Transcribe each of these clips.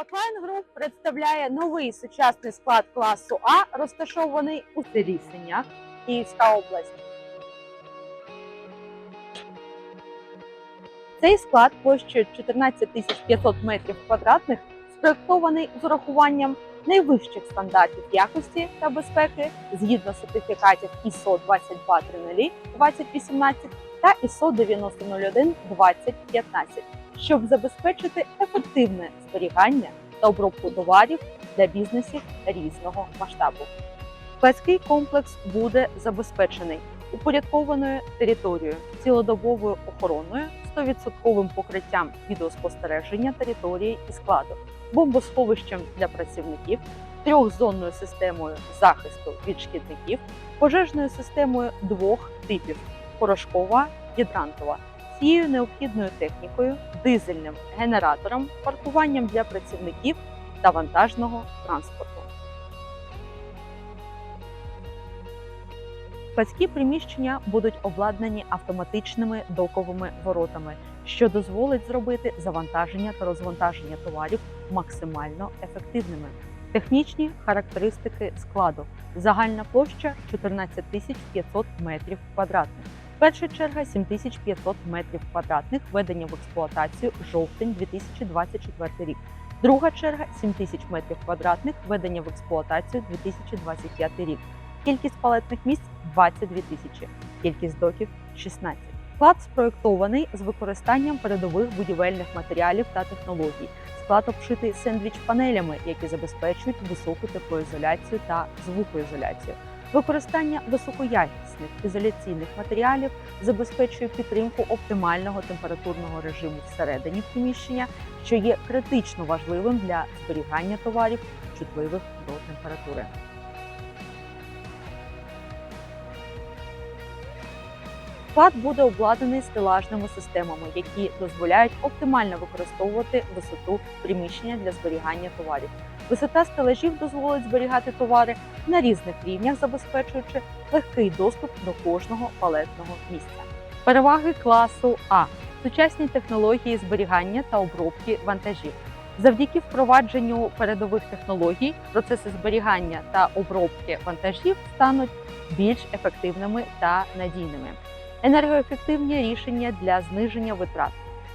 Паклайн Груп представляє новий сучасний склад класу А, розташований у селі Київська область. Цей склад площею 14 500 метрів квадратних спроєктований з урахуванном найвищих стандартів якості та безпеки згідно сертифікатів ISO 2230 2018 та ISO 9001 2015 щоб забезпечити ефективне зберігання та обробку товарів для бізнесів різного масштабу. Складський комплекс буде забезпечений упорядкованою територією, цілодобовою охороною, 100% покриттям відеоспостереження території і складу, бомбосховищем для працівників, трьохзонною системою захисту від шкідників, пожежною системою двох типів порошкова гідрантова всією необхідною технікою, дизельним генератором, паркуванням для працівників та вантажного транспорту. Складські приміщення будуть обладнані автоматичними доковими воротами, що дозволить зробити завантаження та розвантаження товарів максимально ефективними. Технічні характеристики складу. Загальна площа 14 500 метрів квадратних. Перша черга 7500 метрів квадратних введення в експлуатацію жовтень 2024 рік. Друга черга 7000 метрів квадратних введення в експлуатацію 2025 рік. Кількість палетних місць 22 тисячі, кількість доків 16. Склад спроєктований з використанням передових будівельних матеріалів та технологій. Склад обшитий сендвіч-панелями, які забезпечують високу теплоізоляцію та звукоізоляцію. Використання високоякісних ізоляційних матеріалів забезпечує підтримку оптимального температурного режиму всередині приміщення, що є критично важливим для зберігання товарів, чутливих до температури. Склад буде обладнаний стелажними системами, які дозволяють оптимально використовувати висоту приміщення для зберігання товарів. Висота стелажів дозволить зберігати товари на різних рівнях, забезпечуючи легкий доступ до кожного палетного місця. Переваги класу А сучасні технології зберігання та обробки вантажів. Завдяки впровадженню передових технологій процеси зберігання та обробки вантажів стануть більш ефективними та надійними. Енергоефективні рішення для зниження витрат.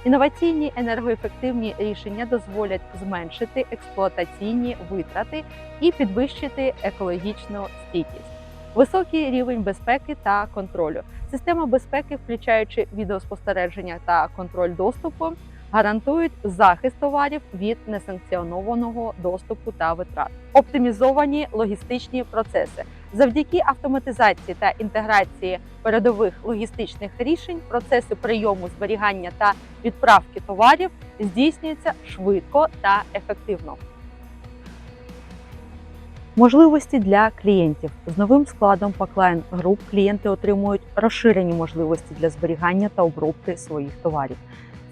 Інноваційні енергоефективні рішення дозволять зменшити експлуатаційні витрати і підвищити екологічну стійкість. Високий рівень безпеки та контролю. Система безпеки, включаючи відеоспостереження та контроль доступу, гарантують захист товарів від несанкціонованого доступу та витрат. Оптимізовані логістичні процеси. Завдяки автоматизації та інтеграції передових логістичних рішень процеси прийому, зберігання та відправки товарів здійснюються швидко та ефективно. Можливості для клієнтів з новим складом Packline Group клієнти отримують розширені можливості для зберігання та обробки своїх товарів.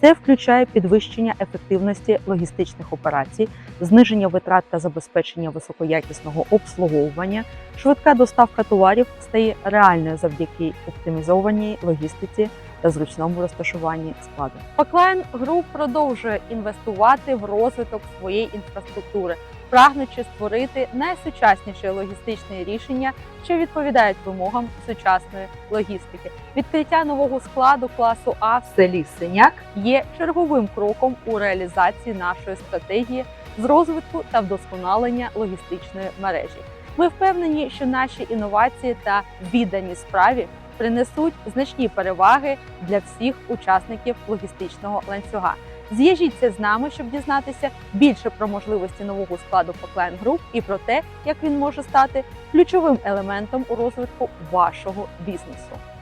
Це включає підвищення ефективності логістичних операцій, зниження витрат та забезпечення високоякісного обслуговування. Швидка доставка товарів стає реальною завдяки оптимізованій логістиці та зручному розташуванні складу. Паклайн груп продовжує інвестувати в розвиток своєї інфраструктури, прагнучи створити найсучасніші логістичні рішення, що відповідають вимогам сучасної логістики. Відкриття нового складу класу А в селі Синяк є черговим кроком у реалізації нашої стратегії з розвитку та вдосконалення логістичної мережі. Ми впевнені, що наші інновації та віддані справі принесуть значні переваги для всіх учасників логістичного ланцюга. Зв'яжіться з нами, щоб дізнатися більше про можливості нового складу Packline Group і про те, як він може стати ключовим елементом у розвитку вашого бізнесу.